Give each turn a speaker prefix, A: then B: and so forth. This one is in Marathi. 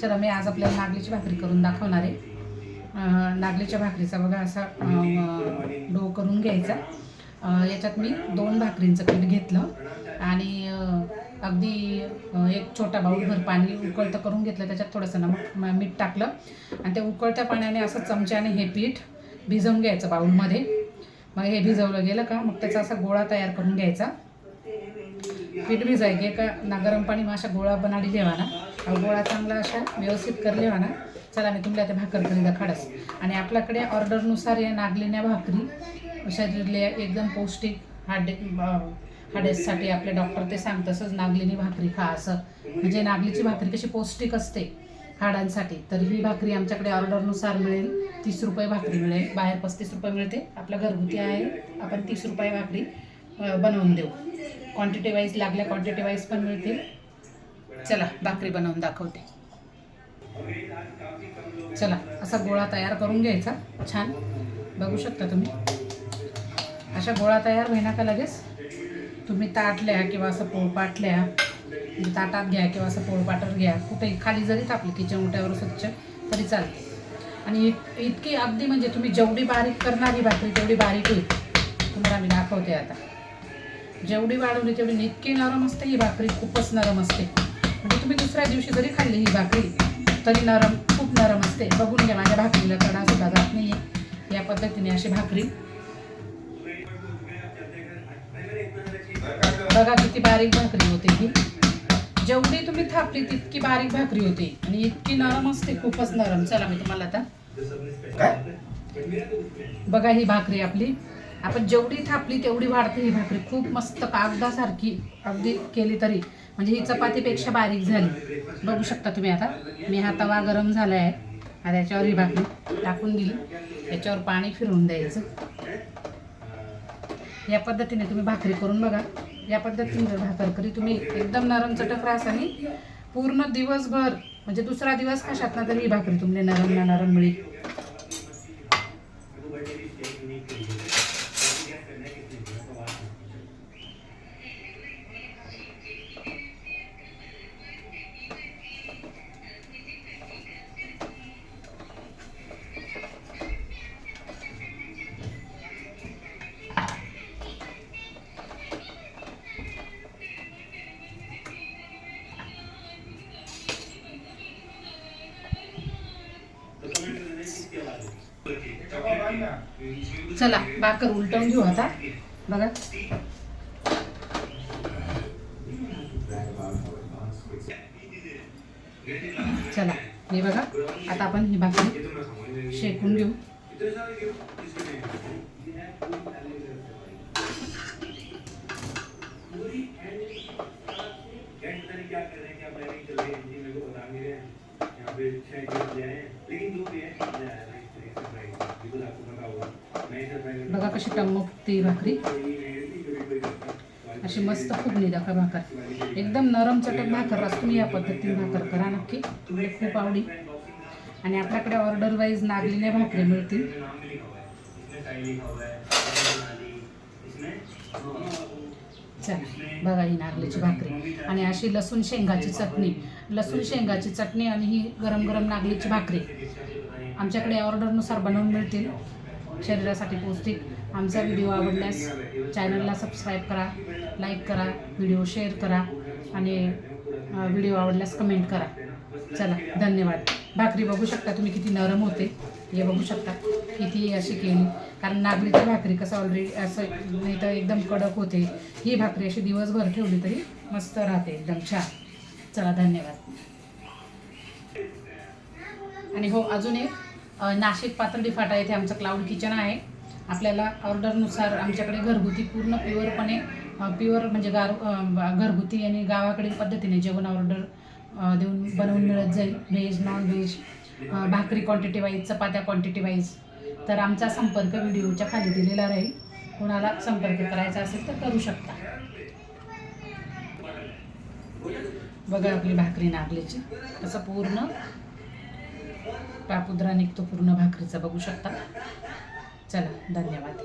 A: चला मी आज आपल्याला नागलीची भाकरी करून दाखवणार आहे. नागलीच्या भाकरीचा बघा असा डो करून घ्यायचा. याच्यात मी दोन भाकरींचं पीठ घेतलं आणि अगदी एक छोटा बाऊलभर पाणी उकळतं करून घेतलं. त्याच्यात थोडंसं नमक मीठ टाकलं. आणि त्या उकळत्या पाण्याने असं चमच्याने हे पीठ भिजवून घ्यायचं बाऊलमध्ये मग हे भिजवलं गेलं का मग त्याचा असा गोळा तयार करून घ्यायचा. पीठ भिजायचे का ना गरम पाणी मग अशा गोळा बनाडी लेवाना. ना गोळा चांगला अशा व्यवस्थित कर लेवाना. चला मी तुमला ते भाकर करी खाडस आणि आपल्याकडे ऑर्डरनुसार या नागलेल्या भाकरी शरीरले एकदम पौष्टिक हाडे हाडेससाठी आपले डॉक्टर ते सांग तसंच नागलीनी भाकरी खा असं. म्हणजे नागलीची भाकरी कशी पौष्टिक असते हाडांसाठी तर ही भाकरी आमच्याकडे ऑर्डरनुसार मिळेल. तीस रुपये भाकरी मिळेल. बाहेर पस्तीस रुपये मिळते. आपल्या घरगुती आहे. आपण तीस रुपये भाकरी बनवून देऊ. क्वांटिटी वाईज लागल्या क्वांटिटी वाईज पण मिळतील. चला भाकरी बनवून दाखवते. चला असा गोळा तयार करून घ्यायचा. छान. बघू शकता तुम्ही. अशा गोळा तयार होईना का लगेच? तुम्ही ताटल्या किंवा असं पोळपाटल्या म्हणजे ताटात घ्या किंवा असं पोळपाटर घ्या. कुठेही खाली जरी टाकली किचन उठ्यावर स्वच्छ तरी चालते. आणि इत- इतकी अगदी म्हणजे तुम्ही जेवढी बारीक करणारी भाकरी तेवढी बारीक होईल तुम्हाला मी दाखवते आता. जेवढी वाढवली तेवढी इतकी नरम असते ही भाकरी खूपच नरम असते. म्हणजे तुम्ही दुसऱ्या दिवशी जरी खाल्ली ही भाकरी तरी नरम खूप नरम असते. बघून घ्या माझ्या भाकरीला कडा सुद्धा जात नाही या पद्धतीने अशी भाकरी. बघा किती बारीक भाकरी होते ही. जेवढी तुम्ही थापली तितकी बारीक भाकरी होती. आणि इतकी नरम असते खूपच नरम. चला मी तुम्हाला आता बघा ही भाकरी आपली. आपण जेवढी थापली तेवढी वाढते ही भाकरी. खूप मस्त कागदासारखी अगदी केली तरी. म्हणजे ही चपातीपेक्षा बारीक झाली. बघू शकता तुम्ही आता. मी हा तवा गरम झाला आहे आता याच्यावर ही भाकरी टाकून दिली. याच्यावर पाणी फिरवून द्यायचं. या पद्धतीने तुम्ही भाकरी करून बघा. या पद्धतीने जर भाकर करी तुम्ही एकदम नरम चटक रास आणि पूर्ण दिवसभर म्हणजे दुसरा दिवस कशात ना तरी ही भाकरी तुम्ही नरम ना नरम मिळेल चला भाकर उलटवून घेऊ आता. बघा. चला हे बघा. आता आपण ही भाकरी शेकून घेऊ. बघा कशी टम्म फुगते भाकरी. अशी मस्त फुगली दाखवा भाकर. एकदम नरम चटक भाकर असं तुम्ही या पद्धतीने भाकर करा नक्की. तुम्हाला खूप आवडी आणि आपल्याकडे ऑर्डर वाईज नागलीने भाकरी मिळतील. चला बघा ही नागलीची भाकरी. आणि अशी लसूण शेंगाची चटणी. लसूण शेंगाची चटणी आणि ही गरम गरम नागलीची भाकरी. आमच्याकडे ऑर्डरनुसार बनवून मिळतील. शरीरासाठी पौष्टिक. आमचा व्हिडिओ आवडल्यास चॅनलला सबस्क्राईब करा लाईक करा व्हिडिओ शेअर करा आणि व्हिडिओ आवडल्यास कमेंट करा. चला धन्यवाद. भाकरी बघू शकता तुम्ही किती नरम होते. हे बघू शकता. किती अशी केली? कारण नागलीची भाकरी कसं ऑलरेडी असं नाही तर एकदम कडक होते. ही भाकरी अशी दिवसभर ठेवली तरी मस्त राहते एकदम छान. चला धन्यवाद. आणि हो अजून एक नाशिक पातळी फाटा येथे आमचं क्लाउड किचन आहे. आपल्याला ऑर्डरनुसार आमच्याकडे घरगुती पूर्ण प्युअरपणे प्युअर म्हणजे गार घरगुती आणि गावाकडील पद्धतीने जेवण ऑर्डर देऊन बनवून मिळत जाईल. व्हेज नॉन व्हेज भाकरी क्वांटिटी वाईज चपात्या क्वांटिटी वाईज तर आमचा संपर्क व्हिडिओच्या खाली दिलेला राहील. कोणाला संपर्क करायचा असेल तर करू शकता. बघा आपली भाकरी नागलीची. असं पूर्ण पापुद्रा निघतो पूर्ण भाकरीचा. बघू शकता. चला धन्यवाद.